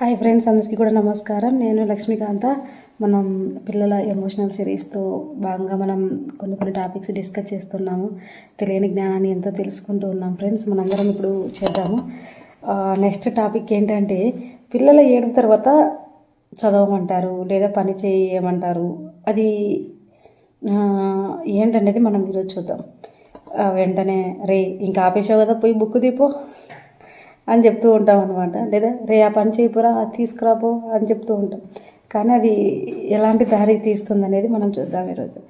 Hi friends అందరికీ కూడా నమస్కారం. నేను లక్ష్మీకాంత. మనం పిల్లల ఎమోషనల్ సిరీస్తో భాగంగా మనం కొన్ని కొన్ని టాపిక్స్ డిస్కస్ చేస్తున్నాము. తెలియని జ్ఞానాన్ని ఎంతో తెలుసుకుంటూ ఉన్నాం ఫ్రెండ్స్. మనందరం ఇప్పుడు చేద్దాము. నెక్స్ట్ టాపిక్ ఏంటంటే పిల్లల ఏడుపు తర్వాత చదవమంటారు లేదా పని చేయమంటారు. అది ఏంటనేది మనం ఈరోజు చూద్దాం. వెంటనే రే ఇంకా ఆపేసావు కదా పోయి బుక్ దీపో అని చెప్తూ ఉంటాం అనమాట లేదా రే ఆ పని చేయపురా అది తీసుకురాపో అని చెప్తూ ఉంటాం. కానీ అది ఎలాంటి దారి తీస్తుంది అనేది మనం చూద్దాం ఈరోజు.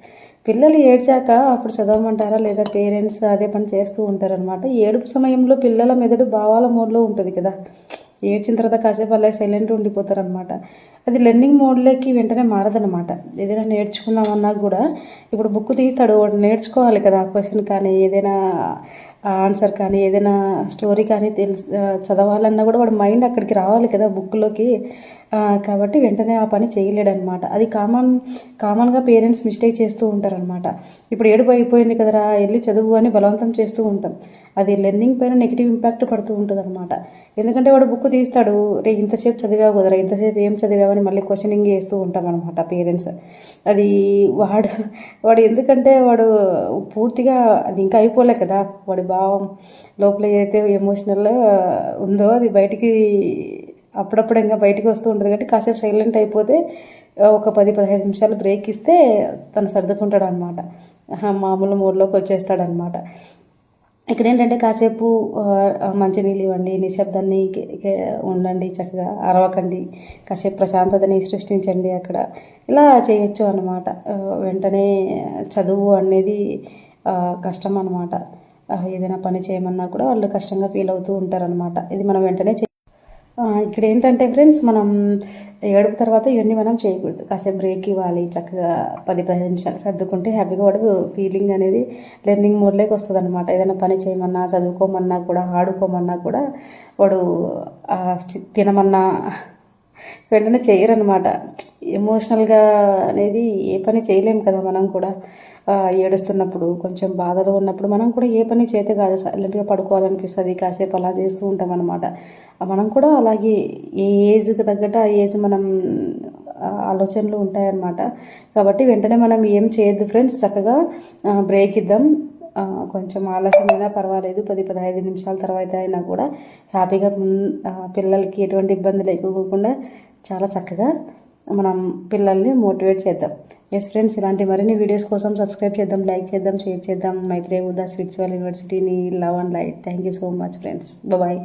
పిల్లలు ఏడ్చాక అప్పుడు చదవమంటారా లేదా పేరెంట్స్ అదే పని చేస్తూ ఉంటారనమాట ఏడుపు సమయంలో పిల్లల మెదడు భావాల మోడ్లో ఉంటుంది కదా. ఏడ్చిన తర్వాత కాసేపు అలా సైలెంట్ ఉండిపోతారనమాట అది లెర్నింగ్ మోడ్లోకి వెంటనే మారదనమాట ఏదైనా నేర్చుకున్నామన్నా కూడా ఇప్పుడు బుక్ తీస్తాడు వాడు నేర్చుకోవాలి కదా క్వశ్చన్ కానీ ఏదైనా ఆన్సర్ కానీ ఏదైనా స్టోరీ కానీ తెలుసు చదవాలన్నా కూడా వాడు మైండ్ అక్కడికి రావాలి కదా బుక్లోకి. కాబట్టి వెంటనే ఆ పని చేయలేడనమాట అది కామన్ కామన్గా పేరెంట్స్ మిస్టేక్ చేస్తూ ఉంటారనమాట ఇప్పుడు ఏడుపు అయిపోయింది కదరా వెళ్ళి చదువు అని బలవంతం చేస్తూ ఉంటాం. అది లెర్నింగ్ పైన నెగిటివ్ ఇంపాక్ట్ పడుతూ ఉంటుంది అనమాట ఎందుకంటే వాడు బుక్ తీస్తాడు రే ఇంతసేపు చదివావు కదరా ఇంతసేపు ఏం చదివావని మళ్ళీ క్వశ్చనింగ్ చేస్తూ ఉంటాం అనమాట పేరెంట్స్. అది వాడు వాడు ఎందుకంటే వాడు పూర్తిగా అది ఇంకా అయిపోలే కదా. వాడు భావం లోపల ఏదైతే ఎమోషనల్ ఉందో అది బయటికి అప్పుడప్పుడు ఇంకా బయటికి వస్తూ ఉంటుంది. కాబట్టి కాసేపు సైలెంట్ అయిపోతే ఒక పది పదిహేను నిమిషాలు బ్రేక్ ఇస్తే తను సర్దుకుంటాడు అనమాట మామూలు మూడ్లోకి వచ్చేస్తాడనమాట. ఇక్కడ ఏంటంటే కాసేపు మంచి మంచినీళ్ళు ఇవ్వండి నిశ్శబ్దాన్ని ఉండండి చక్కగా అరవకండి కాసేపు ప్రశాంతతని సృష్టించండి అక్కడ. ఇలా చేయొచ్చు అనమాట వెంటనే చదువు అనేది కష్టం అనమాట ఏదైనా పని చేయమన్నా కూడా వాళ్ళు కష్టంగా ఫీల్ అవుతూ ఉంటారనమాట ఇది మనం వెంటనే ఇక్కడ ఏంటంటే ఫ్రెండ్స్ మనం ఏడుపు తర్వాత ఇవన్నీ మనం చేయకూడదు. కాసేపు బ్రేక్ ఇవ్వాలి చక్కగా పది పదిహేను నిమిషాలు సర్దుకుంటే హ్యాపీగా వాడు ఫీలింగ్ అనేది లెర్నింగ్ మోడ్లోకి వస్తుంది అనమాట ఏదైనా పని చేయమన్నా చదువుకోమన్నా కూడా ఆడుకోమన్నా కూడా వాడు తినమన్నా వెంటనే చేయరనమాట ఎమోషనల్గా అనేది ఏ పని చేయలేం కదా మనం కూడా. ఏడుస్తున్నప్పుడు కొంచెం బాధలో ఉన్నప్పుడు మనం కూడా ఏ పని చేతే కాదు సైలెంట్గా పడుకోవాలనిపిస్తుంది. కాసేపు అలా చేస్తూ ఉంటాం అనమాట మనం కూడా అలాగే ఏ ఏజ్కి తగ్గట్టు ఆ ఏజ్ మనం ఆలోచనలు ఉంటాయన్నమాట. కాబట్టి వెంటనే మనం ఏం చేయొద్దు ఫ్రెండ్స్ చక్కగా బ్రేక్ ఇద్దాం. కొంచెం ఆలస్యమైనా పర్వాలేదు. పది పదహైదు నిమిషాల తర్వాత అయినా కూడా హ్యాపీగా పిల్లలకి ఎటువంటి ఇబ్బంది లేకోకుండా చాలా చక్కగా మనం పిల్లల్ని మోటివేట్ చేద్దాం. ఎస్ ఫ్రెండ్స్ ఇలాంటి మరిన్ని వీడియోస్ కోసం సబ్స్క్రైబ్ చేద్దాం లైక్ చేద్దాం షేర్ చేద్దాం. మైత్రే ఉదా స్విట్స్వల్ యూనివర్సిటీని love and light thank you so much friends bye